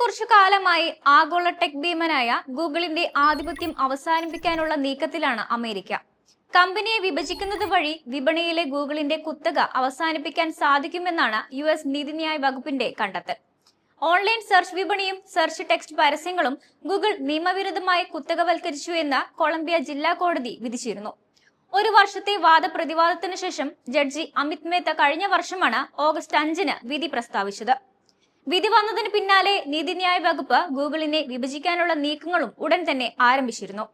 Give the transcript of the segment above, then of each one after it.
കുറച്ചു കാലമായി ആഗോള ടെക് ഭീമനായ ഗൂഗിളിന്റെ ആധിപത്യം അവസാനിപ്പിക്കാനുള്ള നീക്കത്തിലാണ് അമേരിക്ക. കമ്പനിയെ വിഭജിക്കുന്നത് വഴി വിപണിയിലെ ഗൂഗിളിന്റെ കുത്തക അവസാനിപ്പിക്കാൻ സാധിക്കുമെന്നാണ് യു എസ് നീതിന്യായ വകുപ്പിന്റെ കണ്ടെത്തൽ. ഓൺലൈൻ സെർച്ച് വിപണിയും സെർച്ച് ടെക്സ്റ്റ് പരസ്യങ്ങളും ഗൂഗിൾ നിയമവിരുദ്ധമായി കുത്തകവൽക്കരിച്ചു എന്ന് കൊളംബിയ ജില്ലാ കോടതി വിധിച്ചിരുന്നു. ഒരു വർഷത്തെ വാദപ്രതിവാദത്തിനു ശേഷം ജഡ്ജി അമിത് മേത്ത കഴിഞ്ഞ വർഷമാണ് ഓഗസ്റ്റ് അഞ്ചിന് വിധി പ്രസ്താവിച്ചത്. വിധി വന്നതിന് പിന്നാലെ നീതിന്യായ വകുപ്പ് ഗൂഗിളിനെ വിഭജിക്കാനുള്ള നീക്കങ്ങളും ഉടൻ തന്നെ ആരംഭിച്ചിരുന്നു.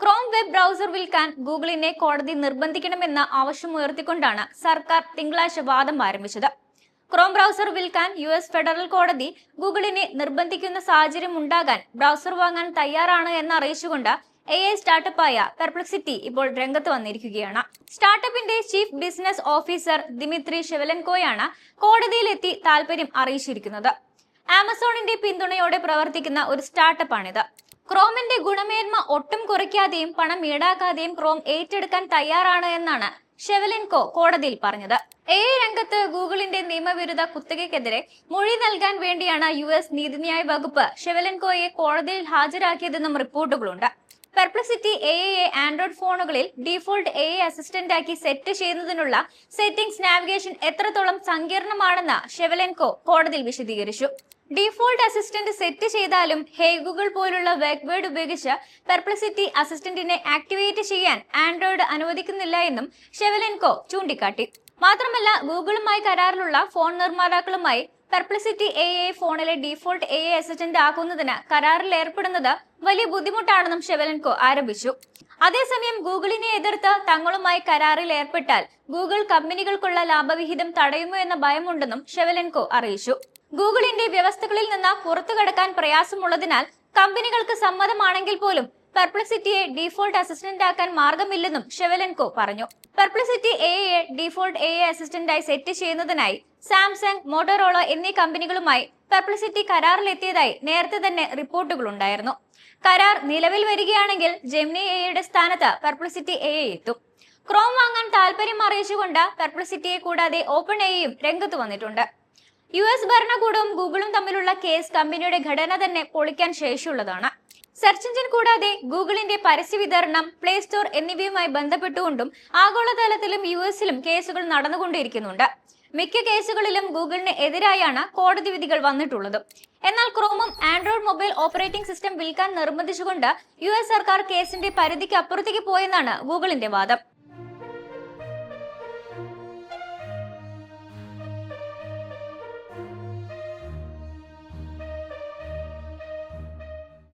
ക്രോം വെബ് ബ്രൗസർ വിൽക്കാൻ ഗൂഗിളിനെ കോടതി നിർബന്ധിക്കണമെന്ന ആവശ്യം ഉയർത്തിക്കൊണ്ടാണ് സർക്കാർ തിങ്കളാഴ്ച വാദം ആരംഭിച്ചത്. ക്രോം ബ്രൗസർ വിൽക്കാൻ യു എസ് ഫെഡറൽ കോടതി ഗൂഗിളിനെ നിർബന്ധിക്കുന്ന സാഹചര്യം ഉണ്ടാകാൻ ബ്രൗസർ വാങ്ങാൻ തയ്യാറാണ് എന്ന് അറിയിച്ചുകൊണ്ട് എ ഐ സ്റ്റാർട്ടപ്പായ പെർപ്ലക്സിറ്റി ഇപ്പോൾ രംഗത്ത് വന്നിരിക്കുകയാണ്. സ്റ്റാർട്ടപ്പിന്റെ ചീഫ് ബിസിനസ് ഓഫീസർ ദിമിത്രി ഷെവലൻകോയാണ് കോടതിയിലെത്തി താൽപര്യം അറിയിച്ചിരിക്കുന്നത്. ആമസോണിന്റെ പിന്തുണയോടെ പ്രവർത്തിക്കുന്ന ഒരു സ്റ്റാർട്ടപ്പാണിത് ക്രോമിന്റെ ഗുണമേന്മ ഒട്ടും കുറയ്ക്കാതെയും പണം ഈടാക്കാതെയും ക്രോം ഏറ്റെടുക്കാൻ തയ്യാറാണ് എന്നാണ് ഷെവലിൻകോ കോടതിയിൽ പറഞ്ഞത്. എ രംഗത്ത് ഗൂഗിളിന്റെ നിയമവിരുദ്ധ കുത്തകയ്ക്കെതിരെ മൊഴി നൽകാൻ വേണ്ടിയാണ് യു എസ് നീതിന്യായ വകുപ്പ് ഷെവലൻകോയെ കോടതിയിൽ ഹാജരാക്കിയതെന്നും റിപ്പോർട്ടുകളുണ്ട്. പെർപ്ലസിറ്റി എ എ ആൻഡ്രോയിഡ് ഫോണുകളിൽ ഡീഫോൾട്ട് എ എ അസിസ്റ്റന്റ് ആക്കി സെറ്റ് ചെയ്യുന്നതിനുള്ള സെറ്റിംഗ്സ് നാവിഗേഷൻ എത്രത്തോളം സങ്കീർണമാണെന്ന് ഷെവലെൻകോ കോടതിയിൽ വിശദീകരിച്ചു. ഡീഫോൾട്ട് അസിസ്റ്റന്റ് സെറ്റ് ചെയ്താലും ഹേ ഗൂഗിൾ പോലുള്ള വെബ് ഉപയോഗിച്ച് പെർപ്ലസിറ്റി അസിസ്റ്റന്റിനെ ആക്ടിവേറ്റ് ചെയ്യാൻ ആൻഡ്രോയിഡ് അനുവദിക്കുന്നില്ല എന്നും ഷെവലെൻകോ ചൂണ്ടിക്കാട്ടി. മാത്രമല്ല ഗൂഗിളുമായി കരാറിലുള്ള ഫോൺ നിർമ്മാതാക്കളുമായി പെർപ്ലസിറ്റി എ എ ഫോണിലെ ഡീഫോൾട്ട് എ എ അസിസ്റ്റന്റ് ആക്കുന്നതിന് കരാറിൽ ഏർപ്പെടുന്നത് വലിയ ബുദ്ധിമുട്ടാണെന്നും ഷെവലൻകോ ആരോപിച്ചു. അതേസമയം ഗൂഗിളിനെ എതിർത്ത് തങ്ങളുമായി കരാറിൽ ഏർപ്പെട്ടാൽ ഗൂഗിൾ കമ്പനികൾക്കുള്ള ലാഭവിഹിതം തടയുമോ എന്ന ഭയമുണ്ടെന്നും ഷെവലൻകോ അറിയിച്ചു. ഗൂഗിളിന്റെ വ്യവസ്ഥകളിൽ നിന്ന് പുറത്തു കടക്കാൻ പ്രയാസമുള്ളതിനാൽ കമ്പനികൾക്ക് സമ്മതമാണെങ്കിൽ പോലും പെർപ്ലസിറ്റിയെ ഡീഫോൾട്ട് അസിസ്റ്റന്റ് ആക്കാൻ മാർഗമില്ലെന്നും ഷെവലൻകോ പറഞ്ഞു. Perplexity A I default A I അസിസ്റ്റന്റായി set ചെയ്യുന്നതിനായി സാംസങ് മോട്ടോറോള എന്നീ കമ്പനികളുമായി പെർപ്ലസിറ്റി കരാറിലെത്തിയതായി നേരത്തെ തന്നെ റിപ്പോർട്ടുകൾ ഉണ്ടായിരുന്നു. കരാർ നിലവിൽ വരികയാണെങ്കിൽ ജെമിനി എയുടെ സ്ഥാനത്ത് പെർപ്ലസിറ്റി എ എത്തും. ക്രോം വാങ്ങാൻ താല്പര്യം അറിയിച്ചുകൊണ്ട് പെർപ്ലസിറ്റിയെ കൂടാതെ ഓപ്പൺ എയും രംഗത്ത് വന്നിട്ടുണ്ട്. യു എസ് ഭരണകൂടവും ഗൂഗിളും തമ്മിലുള്ള കേസ് കമ്പനിയുടെ ഘടന തന്നെ പൊളിക്കാൻ ശേഷിയുള്ളതാണ്. സെർച്ച് എഞ്ചിൻ കൂടാതെ ഗൂഗിളിന്റെ പരസ്യ വിതരണം പ്ലേ സ്റ്റോർ എന്നിവയുമായി ബന്ധപ്പെട്ടുകൊണ്ടും ആഗോളതലത്തിലും യു എസിലും കേസുകൾ നടന്നുകൊണ്ടിരിക്കുന്നുണ്ട്. മിക്ക കേസുകളിലും ഗൂഗിളിന് എതിരായാണ് കോടതി വിധികൾ വന്നിട്ടുള്ളത്. എന്നാൽ ക്രോമും ആൻഡ്രോയിഡ് മൊബൈൽ ഓപ്പറേറ്റിംഗ് സിസ്റ്റം വിൽക്കാൻ നിർബന്ധിച്ചുകൊണ്ട് യു സർക്കാർ കേസിന്റെ പരിധിക്ക് അപ്പുറത്തേക്ക് പോയെന്നാണ് ഗൂഗിളിന്റെ വാദം.